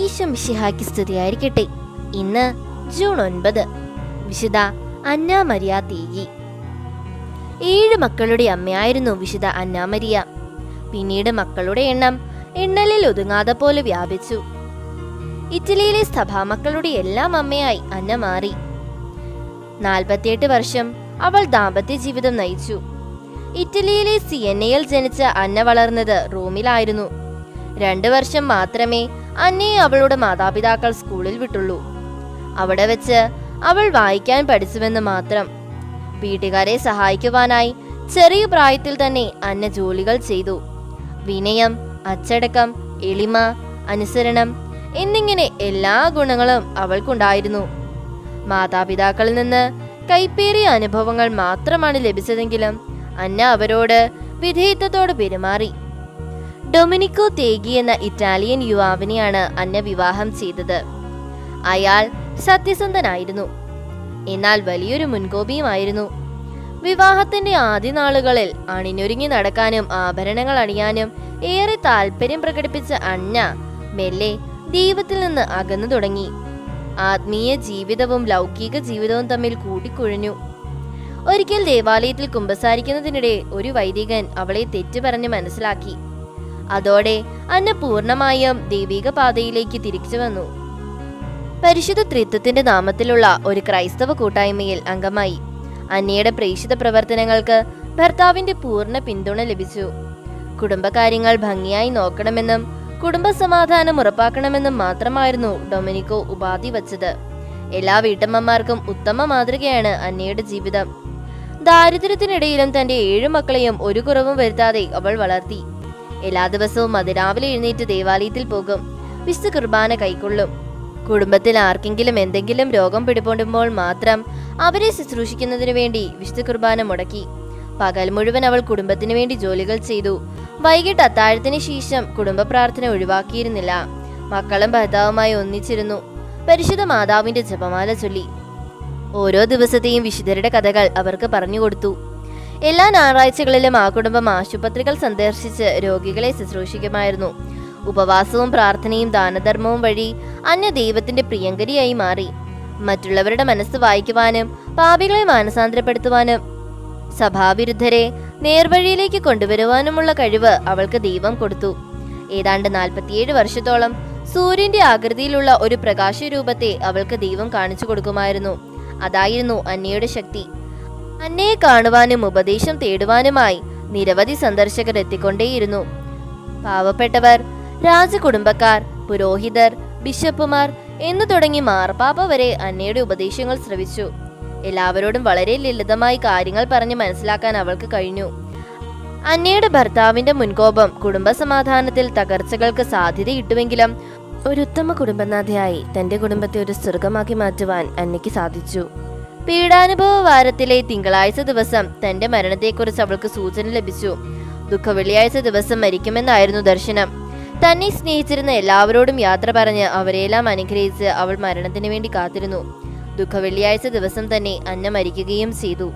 ഈശോ മിശിഹായ്ക്ക് സ്തുതിയായിരിക്കട്ടെ. ഇന്ന് ജൂൺ ഒൻപത്. വിശുദ്ധ അന്നാമരിയ തീയി ഏഴ് മക്കളുടെ അമ്മയായിരുന്നു വിശുദ്ധ അന്നാമരിയ പിന്നീട് മക്കളുടെ എണ്ണം എണ്ണലിൽ ഒതുങ്ങാതെ പോലെ വ്യാപിച്ചു. ഇറ്റലിയിലെ സഭാമക്കളുടെ എല്ലാം അമ്മയായി അന്ന മാറി. നാൽപ്പത്തിയെട്ട് വർഷം അവൾ ദാമ്പത്യ ജീവിതം നയിച്ചു. ഇറ്റലിയിലെ സിയന്നയിൽ ജനിച്ച അന്ന വളർന്നത് റോമിലായിരുന്നു. രണ്ടു വർഷം മാത്രമേ അന്നയെ അവളുടെ മാതാപിതാക്കൾ സ്കൂളിൽ വിട്ടുള്ളൂ. അവിടെ വെച്ച് അവൾ വായിക്കാൻ പഠിച്ചുവെന്ന് മാത്രം. വീട്ടുകാരെ സഹായിക്കുവാനായി ചെറിയ പ്രായത്തിൽ തന്നെ അന്ന ജോലികൾ ചെയ്തു. വിനയം അച്ചടക്കം എളിമ അനുസരണം എന്നിങ്ങനെ എല്ലാ ഗുണങ്ങളും അവൾക്കുണ്ടായിരുന്നു. മാതാപിതാക്കളിൽ നിന്ന് കൈപ്പേറിയ അനുഭവങ്ങൾ മാത്രമാണ് ലഭിച്ചതെങ്കിലും അന്ന അവരോട് വിധേയത്വത്തോട് പെരുമാറി. ഡൊമിനിക്കോ തേഗി എന്ന ഇറ്റാലിയൻ യുവാവിനെയാണ് അന്ന വിവാഹം ചെയ്തത്. അയാൾ സത്യസന്ധനായിരുന്നു. എന്നാൽ വലിയൊരു മുൻകോപിയുമായിരുന്നു. വിവാഹത്തിന്റെ ആദ്യ നാളുകളിൽ അണിഞ്ഞൊരുങ്ങി നടക്കാനും ആഭരണങ്ങൾ അണിയാനും ഏറെ താല്പര്യം പ്രകടിപ്പിച്ച അന്ന മെല്ലെ ദൈവത്തിൽ നിന്ന് അകന്നു തുടങ്ങി. ആത്മീയ ജീവിതവും ലൗകിക ജീവിതവും തമ്മിൽ കൂട്ടിക്കുഴഞ്ഞു ഒരിക്കൽ ദേവാലയത്തിൽ കുമ്പസാരിക്കുന്നതിനിടെ ഒരു വൈദികൻ അവളെ തെറ്റു പറഞ്ഞ് മനസ്സിലാക്കി. അതോടെ അന്ന പൂർണമായും ദൈവിക പാതയിലേക്ക് തിരിച്ചു വന്നു. പരിശുദ്ധ ത്രിത്വത്തിന്റെ നാമത്തിലുള്ള ഒരു ക്രൈസ്തവ കൂട്ടായ്മയിൽ അംഗമായി. അന്നയുടെ പ്രേക്ഷിത പ്രവർത്തനങ്ങൾക്ക് ഭർത്താവിന്റെ പൂർണ പിന്തുണ ലഭിച്ചു. കുടുംബകാര്യങ്ങൾ ഭംഗിയായി നോക്കണമെന്നും കുടുംബ സമാധാനം ഉറപ്പാക്കണമെന്നും മാത്രമായിരുന്നു ഡൊമിനിക്കോ ഉപാധി വച്ചത്. എല്ലാ വീട്ടമ്മമാർക്കും ഉത്തമ മാതൃകയാണ് അന്നയുടെ ജീവിതം. ദാരിദ്ര്യത്തിനിടയിലും തന്റെ ഏഴു മക്കളെയും ഒരു കുറവും വരുത്താതെ അവൾ വളർത്തി. എല്ലാ ദിവസവും അതിരാവിലെ എഴുന്നേറ്റ് ദേവാലയത്തിൽ പോകും. വിശുദ്ധ കുർബാന കൈക്കൊള്ളും. കുടുംബത്തിൽ ആർക്കെങ്കിലും എന്തെങ്കിലും രോഗം പിടിപെടുമ്പോൾ മാത്രം അവരെ ശുശ്രൂഷിക്കുന്നതിനു വേണ്ടി വിശുദ്ധ കുർബാന മുടക്കി. പകൽ മുഴുവൻ അവൾ കുടുംബത്തിനു വേണ്ടി ജോലികൾ ചെയ്തു. വൈകിട്ട് അത്താഴത്തിന് ശേഷം കുടുംബ പ്രാർത്ഥന ഒഴിവാക്കിയിരുന്നില്ല. മക്കളും ഭർത്താവുമായി ഒന്നിച്ചിരുന്നു. പരിശുദ്ധ മാതാവിന്റെ ജപമാല ചൊല്ലി. ഓരോ ദിവസത്തെയും വിശുദ്ധരുടെ കഥകൾ അവർക്ക് പറഞ്ഞുകൊടുത്തു എല്ലാ ഞായറാഴ്ചകളിലും ആ കുടുംബം ആശുപത്രികൾ സന്ദർശിച്ച് രോഗികളെ ശുശ്രൂഷിക്കുമായിരുന്നു. ഉപവാസവും പ്രാർത്ഥനയും ദാനധർമ്മവും വഴി അന്യ ദൈവത്തിന്റെ പ്രിയങ്കരിയായി മാറി. മറ്റുള്ളവരുടെ മനസ്സ് വായിക്കുവാനും പാപികളെ മാനസാന്തരപ്പെടുത്തുവാനും സഭാവിരുദ്ധരെ നേർവഴിയിലേക്ക് കൊണ്ടുവരുവാനുമുള്ള കഴിവ് അവൾക്ക് ദൈവം കൊടുത്തു. ഏതാണ്ട് നാൽപ്പത്തിയേഴ് വർഷത്തോളം സൂര്യന്റെ ആകൃതിയിലുള്ള ഒരു പ്രകാശരൂപത്തെ അവൾക്ക് ദൈവം കാണിച്ചു കൊടുക്കുമായിരുന്നു. അതായിരുന്നു അന്നയുടെ ശക്തി. അന്നയെ കാണുവാനും ഉപദേശം തേടുവാനുമായി നിരവധി സന്ദർശകർ എത്തിക്കൊണ്ടേയിരുന്നു. പാവപ്പെട്ടവർ രാജകുടുംബക്കാർ പുരോഹിതർ ബിഷപ്പുമാർ എന്നു തുടങ്ങി മാർപ്പാപ്പ വരെ അന്നയുടെ ഉപദേശങ്ങൾ ശ്രവിച്ചു. എല്ലാവരോടും വളരെ ലളിതമായി കാര്യങ്ങൾ പറഞ്ഞ് മനസ്സിലാക്കാൻ അവൾക്ക് കഴിഞ്ഞു. അന്നയുടെ ഭർത്താവിന്റെ മുൻകോപം കുടുംബസമാധാനത്തിൽ തകർച്ചകൾക്ക് സാധ്യതയിട്ടുവെങ്കിലും ഒരു ഉത്തമ കുടുംബനാഥയായി തന്റെ കുടുംബത്തെ ഒരു സ്വർഗമാക്കി മാറ്റുവാൻ അന്നയ്ക്ക് സാധിച്ചു. പീഡാനുഭവ വാരത്തിലെ തിങ്കളാഴ്ച ദിവസം തന്റെ മരണത്തെക്കുറിച്ച് അവൾക്ക് സൂചന ലഭിച്ചു. ദുഃഖ വെള്ളിയാഴ്ച ദിവസം മരിക്കുമെന്നായിരുന്നു ദർശനം. തന്നെ സ്നേഹിച്ചിരുന്ന എല്ലാവരോടും യാത്ര പറഞ്ഞ് അവരെല്ലാം അനുഗ്രഹിച്ച് അവൾ മരണത്തിന് വേണ്ടി കാത്തിരുന്നു. ദുഃഖ വെള്ളിയാഴ്ച ദിവസം തന്നെ അന്ന മരിക്കുകയും ചെയ്തു.